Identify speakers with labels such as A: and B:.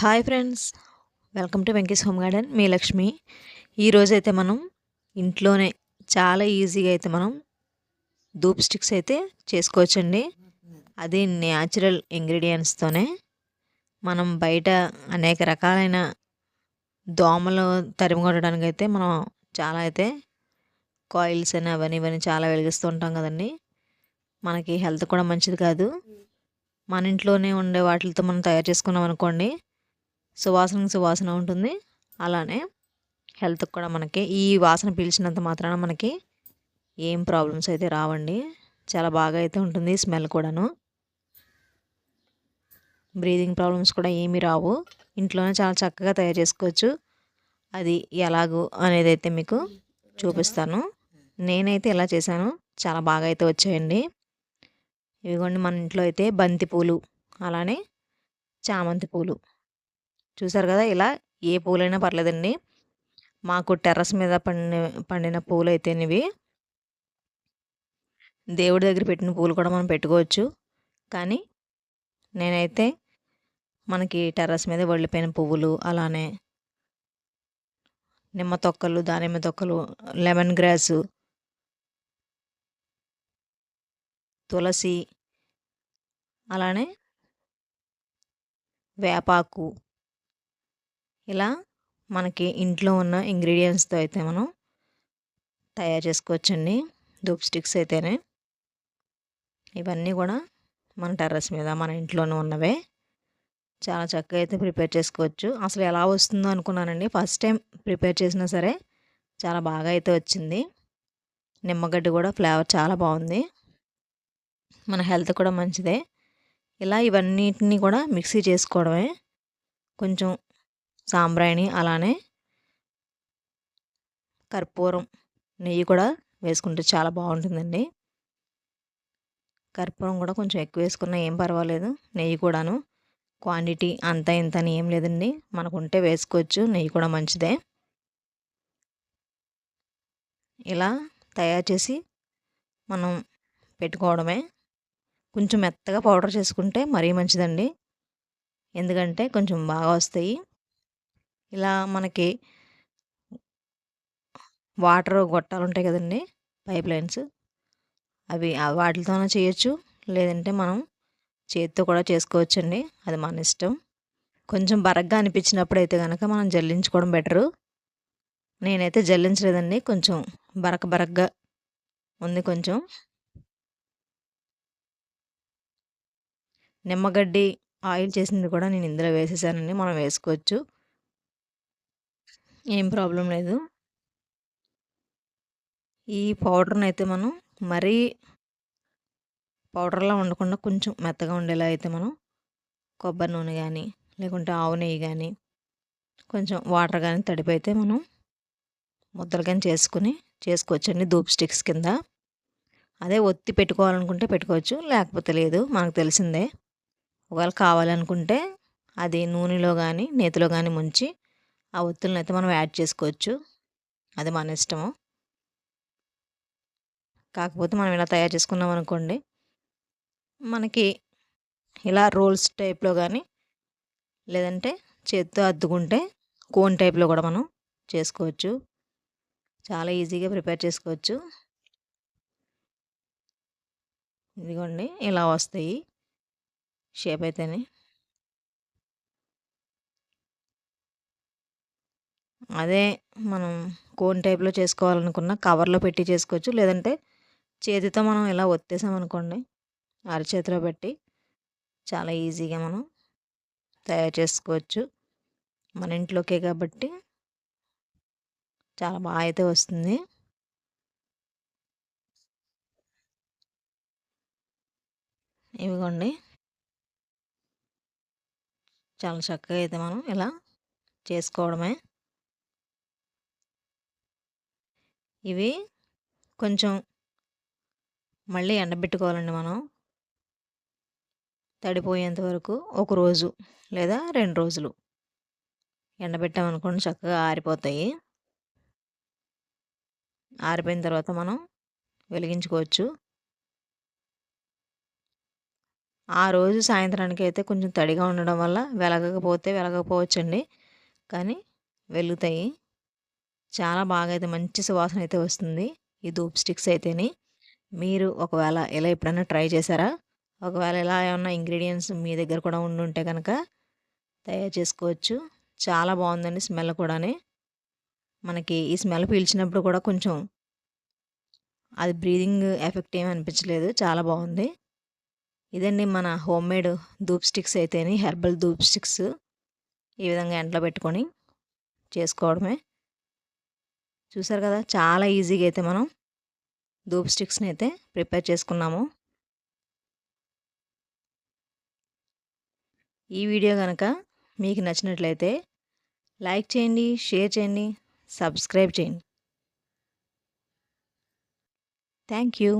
A: Hi friends welcome to Venky's home garden. మీ లక్ష్మి. ఈరోజైతే మనం ఇంట్లోనే చాలా ఈజీగా అయితే మనం ధూప్ స్టిక్స్ అయితే చేసుకోవచ్చండి. అది న్యాచురల్ ఇంగ్రీడియంట్స్తోనే మనం బయట అనేక రకాలైన దోమలు తరిమికొట్టడానికి అయితే మనం చాలా అయితే కాయిల్స్ అని అవన్నీ ఇవన్నీ చాలా వెలిగిస్తూ ఉంటాం కదండి. మనకి హెల్త్ కూడా మంచిది కాదు. మన ఇంట్లోనే ఉండే వాటితో మనం తయారు చేసుకున్నాం అనుకోండి సువాసన సువాసన ఉంటుంది. అలానే హెల్త్కి కూడా మనకి ఈ వాసన పీల్చినంత మాత్రాన మనకి ఏం ప్రాబ్లమ్స్ అయితే రావండి. చాలా బాగా అయితే ఉంటుంది స్మెల్ కూడాను. బ్రీదింగ్ ప్రాబ్లమ్స్ కూడా ఏమీ రావు. ఇంట్లోనే చాలా చక్కగా తయారు చేసుకోవచ్చు. అది ఎలాగు అనేది అయితే మీకు చూపిస్తాను. నేనైతే ఎలా చేశాను. చాలా బాగా అయితే వచ్చాయండి. ఇవిగోండి మన ఇంట్లో అయితే బంతి పూలు అలానే చామంతి పూలు. చూసారు కదా ఇలా ఏ పూలైనా పర్లేదండి. మాకు టెర్రస్ మీద పండిన పండిన పూలు అయితేనివి దేవుడి దగ్గర పెట్టిన పూలు కూడా మనం పెట్టుకోవచ్చు. కానీ నేనైతే మనకి టెర్రస్ మీద వళ్ళిపోయిన పువ్వులు అలానే నిమ్మ తొక్కలు దానిమ్మ తొక్కలు లెమన్ గ్రాసు తులసి అలానే వేపాకు ఇలా మనకి ఇంట్లో ఉన్న ఇంగ్రీడియంట్స్తో అయితే మనం తయారు చేసుకోవచ్చండి. ధూప్ స్టిక్స్ అయితేనే. ఇవన్నీ కూడా మన టెర్రస్ మీద మన ఇంట్లోనే ఉన్నవే. చాలా చక్కగా అయితే ప్రిపేర్ చేసుకోవచ్చు. అసలు ఎలా వస్తుందో అనుకున్నానండి. ఫస్ట్ టైం ప్రిపేర్ చేసినా సరే చాలా బాగా అయితే వచ్చింది. నిమ్మగడ్డ కూడా ఫ్లేవర్ చాలా బాగుంది. మన హెల్త్ కూడా మంచిదే. ఇలా ఇవన్నిటిని కూడా మిక్సీ చేసుకోవడమే. కొంచెం సాంబ్రాణి అలానే కర్పూరం నెయ్యి కూడా వేసుకుంటే చాలా బాగుంటుందండి. కర్పూరం కూడా కొంచెం ఎక్కువ వేసుకున్నా ఏం పర్వాలేదు. నెయ్యి కూడాను. క్వాంటిటీ అంత ఇంత అని ఏం లేదండి. మనకు ఉంటే వేసుకోవచ్చు. నెయ్యి కూడా మంచిదే. ఇలా తయారు చేసి మనం పెట్టుకోవడమే. కొంచెం మెత్తగా పౌడర్ చేసుకుంటే మరీ మంచిదండి. ఎందుకంటే కొంచెం బాగా వస్తాయి. ఇలా మనకి వాటర్ గొట్టాలు ఉంటాయి కదండి పైప్ లైన్స్. అవి వాటితోనే చేయొచ్చు. లేదంటే మనం చేతితో కూడా చేసుకోవచ్చండి. అది మన ఇష్టం. కొంచెం బరగ్గా అనిపించినప్పుడు అయితే కనుక మనం జల్లించుకోవడం బెటరు. నేనైతే జల్లించలేదండి. కొంచెం బరక బరగ్గా ఉంది కొంచెం. నిమ్మగడ్డి ఆయిల్ చేసింది కూడా నేను ఇందులో వేసేసానండి. మనం వేసుకోవచ్చు. ఏం ప్రాబ్లం లేదు. ఈ పౌడర్ని అయితే మనం మరీ పౌడర్లా ఉండకుండా కొంచెం మెత్తగా ఉండేలా అయితే మనం కొబ్బరి నూనె కానీ లేకుంటే ఆవు నెయ్యి కానీ కొంచెం వాటర్ కానీ తడిపైతే మనం ముద్దలు కానీ చేసుకుని చేసుకోవచ్చండి ధూప్ స్టిక్స్ కింద. అదే ఒత్తి పెట్టుకోవాలనుకుంటే పెట్టుకోవచ్చు లేకపోతే లేదు మనకు తెలిసిందే. ఒకవేళ కావాలనుకుంటే అది నూనెలో కానీ నేతిలో కానీ ముంచి ఆ ఒత్తులను అయితే మనం యాడ్ చేసుకోవచ్చు. అది మన ఇష్టము. కాకపోతే మనం ఇలా తయారు చేసుకున్నాం అనుకోండి మనకి ఇలా రోల్స్ టైప్లో కానీ లేదంటే చేత్తో అద్దుకుంటే కోన్ టైప్లో కూడా మనం చేసుకోవచ్చు. చాలా ఈజీగా ప్రిపేర్ చేసుకోవచ్చు. ఇదిగోండి ఇలా వస్తాయి. షేప్ అయితేనే. అదే మనం కోన్ టైప్లో చేసుకోవాలనుకున్న కవర్లో పెట్టి చేసుకోవచ్చు. లేదంటే చేతితో మనం ఇలా ఒత్తేసామనుకోండి అరచేతిలో పెట్టి చాలా ఈజీగా మనం తయారు చేసుకోవచ్చు. మన ఇంట్లోకే కాబట్టి చాలా బాగా అయితే వస్తుంది. ఇవిగోండి. చాలా చక్కగా అయితే మనం ఇలా చేసుకోవడమే. ఇవి కొంచెం మళ్ళీ ఎండబెట్టుకోవాలండి మనం. తడిపోయేంత వరకు ఒక రోజు లేదా రెండు రోజులు ఎండబెట్టామనుకోండి చక్కగా ఆరిపోతాయి. ఆరిపోయిన తర్వాత మనం వెలిగించుకోవచ్చు. ఆ రోజు సాయంత్రానికి అయితే కొంచెం తడిగా ఉండడం వల్ల వెలగకపోతే వెలగకపోవచ్చండి. కానీ వెలుగుతాయి. చాలా బాగా అయితే మంచి సువాసన అయితే వస్తుంది. ఈ ధూప్ స్టిక్స్ అయితేనే. మీరు ఒకవేళ ఇలా ఎప్పుడైనా ట్రై చేశారా? ఒకవేళ ఇలా ఏమన్నా ఇంగ్రీడియంట్స్ మీ దగ్గర కూడా ఉండుంటే కనుక తయారు చేసుకోవచ్చు. చాలా బాగుందండి స్మెల్ కూడాని. మనకి ఈ స్మెల్ పీల్చినప్పుడు కూడా కొంచెం అది బ్రీదింగ్ ఎఫెక్ట్ ఏమి అనిపించలేదు. చాలా బాగుంది. ఇదండి మన హోమ్ మేడ్ ధూప్ స్టిక్స్ అయితేని హెర్బల్ ధూప్ స్టిక్స్ ఈ విధంగా ఎండలో పెట్టుకొని చేసుకోవడమే. చూసారు కదా చాలా ఈజీగా అయితే మనం ధూప్ స్టిక్స్ని అయితే ప్రిపేర్ చేసుకున్నాము. ఈ వీడియో కనుక మీకు నచ్చినట్లయితే లైక్ చేయండి షేర్ చేయండి సబ్స్క్రైబ్ చేయండి. Thank you.